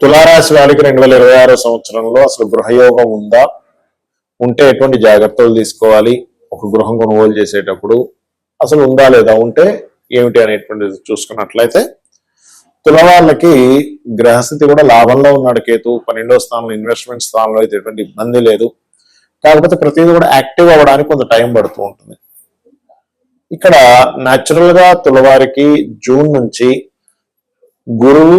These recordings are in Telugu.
తులారాశి వాడికి రెండు వేల ఇరవై ఆరో సంవత్సరంలో అసలు గృహయోగం ఉందా? ఉంటే ఎటువంటి జాగ్రత్తలు తీసుకోవాలి? ఒక గృహం కొనుగోలు చేసేటప్పుడు అసలు ఉందా లేదా? ఉంటే ఏమిటి అనేటువంటిది చూసుకున్నట్లయితే తులవాళ్ళకి గ్రహస్థితి కూడా లాభంలో ఉన్నాడు కేతు. పన్నెండో స్థానంలో ఇన్వెస్ట్మెంట్ స్థానంలో అయితే ఎటువంటి ఇబ్బంది లేదు. కాకపోతే ప్రతిదీ కూడా యాక్టివ్ అవ్వడానికి కొంత టైం పడుతూ ఉంటుంది. ఇక్కడ న్యాచురల్గా తులవారికి జూన్ నుంచి గురువు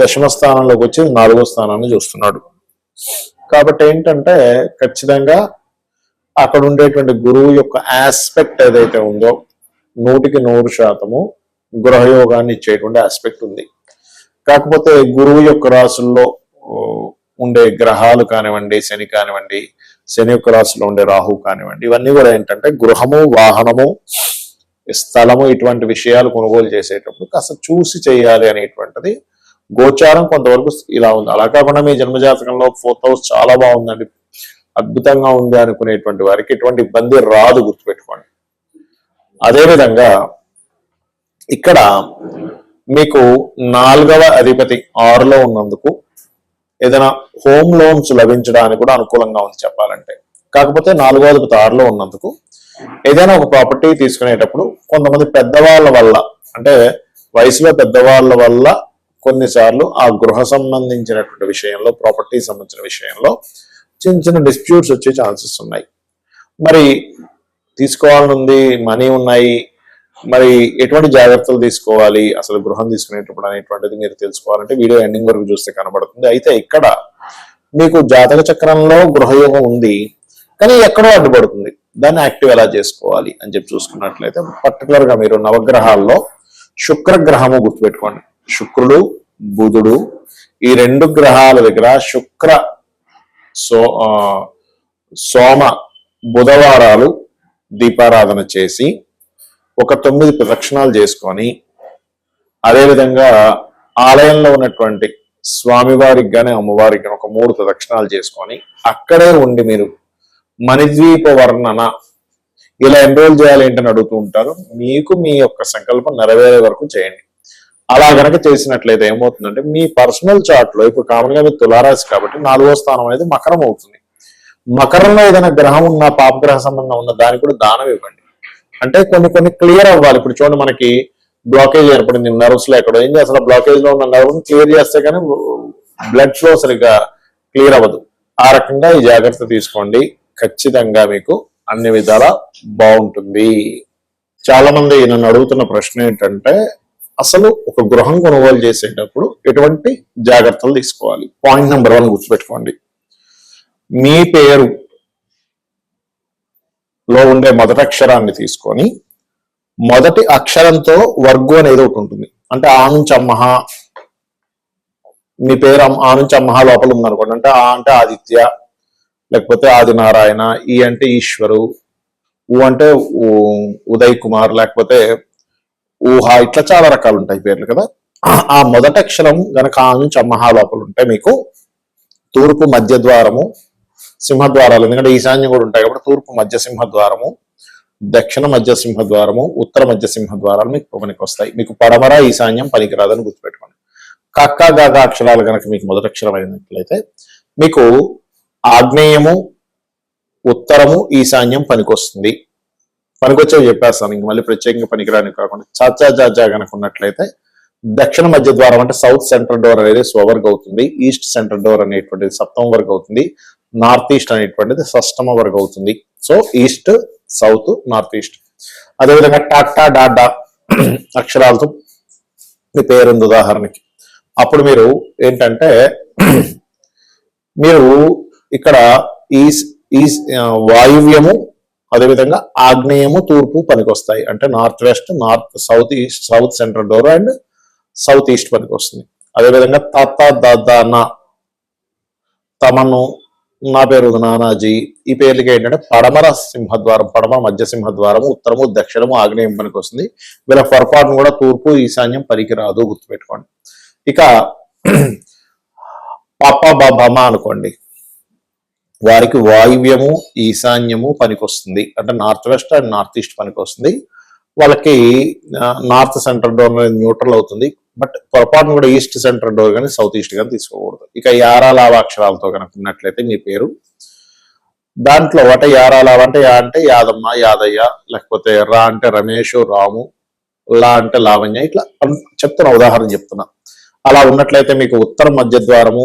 దశమ స్థానంలోకి వచ్చి నాలుగో స్థానాన్ని చూస్తున్నాడు. కాబట్టి ఏంటంటే ఖచ్చితంగా అక్కడ ఉండేటువంటి గురువు యొక్క ఆస్పెక్ట్ ఏదైతే ఉందో నూటికి నూరు శాతము గృహయోగాన్ని ఇచ్చేటువంటి ఆస్పెక్ట్ ఉంది. కాకపోతే గురువు యొక్క రాసుల్లో ఉండే గ్రహాలు కానివ్వండి శని కానివ్వండి శని యొక్క రాశిలో ఉండే రాహు కానివ్వండి ఇవన్నీ కూడా ఏంటంటే గృహము వాహనము స్థలము ఇటువంటి విషయాలు కొనుగోలు చేసేటప్పుడు కాస్త చూసి చేయాలి అనేటువంటిది గోచారం కొంతవరకు ఇలా ఉంది. అలా కాకుండా మీ జన్మజాతకంలో ఫోర్త్ హౌస్ చాలా బాగుందండి. అద్భుతంగా ఉంది అనుకునేటువంటి వారికి ఎటువంటి ఇబ్బంది రాదు గుర్తుపెట్టుకోండి. అదేవిధంగా ఇక్కడ మీకు నాలుగవ అధిపతి ఆరులో ఉన్నందుకు ఏదైనా హోమ్ లోన్స్ లభించడానికి కూడా అనుకూలంగా ఉంది చెప్పాలంటే. కాకపోతే నాలుగో అధిపతి ఆరులో ఉన్నందుకు ఏదైనా ఒక ప్రాపర్టీ తీసుకునేటప్పుడు కొంతమంది పెద్దవాళ్ళ వల్ల అంటే వయసులో పెద్దవాళ్ళ వల్ల కొన్నిసార్లు ఆ గృహ సంబంధించినటువంటి విషయంలో ప్రాపర్టీ సంబంధించిన విషయంలో చిన్న చిన్న డిస్ప్యూట్స్ వచ్చే ఛాన్సెస్ ఉన్నాయి. మరి తీసుకోవాలనుంది మనీ ఉన్నాయి. మరి ఎటువంటి జాగ్రత్తలు తీసుకోవాలి? అసలు గృహం తీసుకునేటప్పుడు అనేటువంటిది మీరు తెలుసుకోవాలంటే వీడియో ఎండింగ్ వరకు చూస్తే కనబడుతుంది. అయితే ఇక్కడ మీకు జాతక చక్రంలో గృహయోగం ఉంది కానీ ఎక్కడో అడ్డుపడుతుంది. దాన్ని యాక్టివ్ ఎలా చేసుకోవాలి అని చెప్పి చూసుకున్నట్లయితే పర్టికులర్గా మీరు నవగ్రహాల్లో శుక్ర గ్రహము గుర్తుపెట్టుకోండి. శుక్రుడు బుధుడు ఈ రెండు గ్రహాల దగ్గర శుక్ర సో సోమ బుధవారాలు దీపారాధన చేసి ఒక తొమ్మిది ప్రదక్షిణాలు చేసుకొని అదేవిధంగా ఆలయంలో ఉన్నటువంటి స్వామివారికి కానీ అమ్మవారికి గాని ఒక మూడు ప్రదక్షిణాలు చేసుకొని అక్కడే ఉండి మీరు మణిద్వీప వర్ణన ఇలా ఎన్రోల్ చేయాలి ఏంటని అడుగుతూ ఉంటారు. మీకు మీ యొక్క సంకల్పం నెరవేరే వరకు చేయండి. అలా గనక చేసినట్లయితే ఏమవుతుందంటే మీ పర్సనల్ చార్ట్లో ఇప్పుడు కామన్గా మీరు తులారాశి కాబట్టి నాలుగో స్థానం అనేది మకరం అవుతుంది. మకరంలో ఏదైనా గ్రహం ఉన్న పాపగ్రహ సంబంధం ఉన్న దానికి కూడా దానం ఇవ్వండి. అంటే కొన్ని కొన్ని క్లియర్ అవ్వాలి. ఇప్పుడు చూడండి మనకి బ్లాకేజ్ ఏర్పడింది నర్వ్స్లో ఎక్కడో. ఏం చేస్తారు బ్లాకేజ్లో ఉన్న నర్వ్స్? క్లియర్ చేస్తే కానీ బ్లడ్ ఫ్లో సరిగ్గా క్లియర్ అవ్వదు. ఆ రకంగా ఈ జాగ్రత్త తీసుకోండి. ఖచ్చితంగా మీకు అన్ని విధాల బాగుంటుంది. చాలా మంది నన్ను అడుగుతున్న ప్రశ్న ఏంటంటే అసలు ఒక గృహం కొనుగోలు చేసేటప్పుడు ఎటువంటి జాగ్రత్తలు తీసుకోవాలి? పాయింట్ నెంబర్ వన్ గుర్తుపెట్టుకోండి. మీ పేరు లో ఉండే మొదటి అక్షరాన్ని తీసుకొని మొదటి అక్షరంతో వర్గు అనేది ఒకటి ఉంటుంది. అంటే ఆ నుంచి అమ్మహ మీ పేరు ఆ నుంచి అమ్మహ లోపల ఉందనుకోండి. అంటే ఆ అంటే ఆదిత్య లేకపోతే ఆదినారాయణ ఈ అంటే ఈశ్వరు ఊ అంటే ఉదయ్ కుమార్ లేకపోతే ఊహ ఇట్లా చాలా రకాలు ఉంటాయి పేర్లు కదా. ఆ మొదటి అక్షరం గనక ఆ నుంచి అమ్మహా లోపల ఉంటే మీకు తూర్పు మధ్య ద్వారము సింహద్వారాలు ఎందుకంటే ఈశాన్యం కూడా ఉంటాయి కాబట్టి తూర్పు మధ్య సింహద్వారము దక్షిణ మధ్య సింహద్వారము ఉత్తర మధ్య సింహద్వారాలు మీకు పనికి వస్తాయి. మీకు పడమర ఈశాన్యం పనికిరాదని గుర్తుపెట్టుకోండి. కక్క గగ అక్షరాలు కనుక మీకు మొదటి అక్షరం అయినట్లయితే మీకు ఆగ్నేయము ఉత్తరము ఈశాన్యం పనికొస్తుంది. పనికొచ్చేవి చెప్పేస్తాను. ఇంక మళ్ళీ ప్రత్యేకంగా పనికిరాని కాకుండా. చాచా చాచా కనుకున్నట్లయితే దక్షిణ మధ్య ద్వారం అంటే సౌత్ సెంట్రల్ డోర్ అనేది స్వవర్గ్ అవుతుంది. ఈస్ట్ సెంట్రల్ డోర్ అనేటువంటిది సప్తమ వర్గ్ అవుతుంది. నార్త్ ఈస్ట్ అనేటువంటిది షష్టమ వర్గ్ అవుతుంది. So east south north east. అదేవిధంగా టాటా డాడా అక్షరాలతో మీ పేరుంది ఉదాహరణకి. అప్పుడు మీరు ఏంటంటే మీరు ఇక్కడ ఈ ఈ వాయువ్యము అదేవిధంగా ఆగ్నేయము తూర్పు పనికొస్తాయి. అంటే north west north south east south central door and south east పనికి వస్తుంది అదేవిధంగా తాత దాదా నా తమను నా పేరు నానాజీ. ఈ పేర్లకి ఏంటంటే పడమర సింహద్వారం పడమర మధ్య సింహద్వారము ఉత్తరము దక్షిణము ఆగ్నేయం పనికి వస్తుంది వీళ్ళ పొరపాటును కూడా తూర్పు ఈశాన్యం పనికిరాదు గుర్తుపెట్టుకోండి. ఇక పాప బాబమ్మ అనుకోండి. వారికి వాయువ్యము ఈశాన్యము పనికొస్తుంది. అంటే north west and north east పనికొస్తుంది. వాళ్ళకి నార్త్ సెంట్రల్ డోర్ న్యూట్రల్ అవుతుంది. బట్ పొరపాటును కూడా ఈస్ట్ సెంటర్ డోర్ కానీ సౌత్ ఈస్ట్ కానీ తీసుకోకూడదు. ఇక యారాలావ అక్షరాలతో కనుక ఉన్నట్లయితే మీ పేరు. దాంట్లో ఒకట యారాలావ అంటే యా అంటే యాదమ్మ యాదయ్య లేకపోతే రా అంటే రమేష్ రాము లా అంటే లావణ్య ఇట్లా చెప్తున్నా ఉదాహరణ చెప్తున్నా. అలా ఉన్నట్లయితే మీకు ఉత్తర మధ్య ద్వారము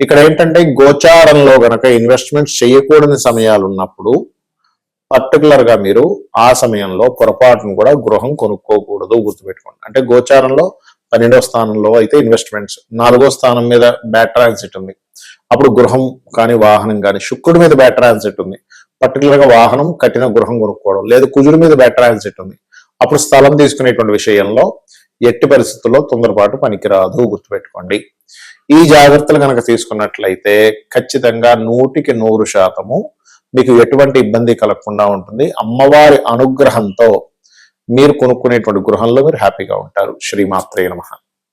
ఇక్కడ ఏంటంటే గోచారంలో గనక ఇన్వెస్ట్మెంట్ చేయకూడని సమయాలు ఉన్నప్పుడు పర్టికులర్గా మీరు ఆ సమయంలో పొరపాటును కూడా గృహం కొనుక్కోకూడదు గుర్తుపెట్టుకోండి. అంటే గోచారంలో పన్నెండవ స్థానంలో అయితే ఇన్వెస్ట్మెంట్స్ నాలుగో స్థానం మీద బ్యాడ్ ట్రాన్సిట్ ఉంది. అప్పుడు గృహం కానీ వాహనం కానీ శుక్రుడి మీద బ్యాడ్ ట్రాన్సిట్ ఉంది. పర్టికులర్గా వాహనం కట్టిన గృహం కొనుక్కోవడం లేదు కుజుడి మీద బ్యాడ్ ట్రాన్సిట్ ఉంది. అప్పుడు స్థలం తీసుకునేటువంటి విషయంలో ఎట్టి పరిస్థితుల్లో తొందరపాటు పనికిరాదు గుర్తుపెట్టుకోండి. ఈ జాగ్రత్తలు కనుక తీసుకున్నట్లయితే ఖచ్చితంగా నూటికి నూరు శాతము మీకు ఎటువంటి ఇబ్బంది కలగకుండా ఉంటుంది. అమ్మవారి అనుగ్రహంతో మీరు కొనుక్కునేటువంటి గృహంలో మీరు హ్యాపీగా ఉంటారు. శ్రీమాత్రే నమహా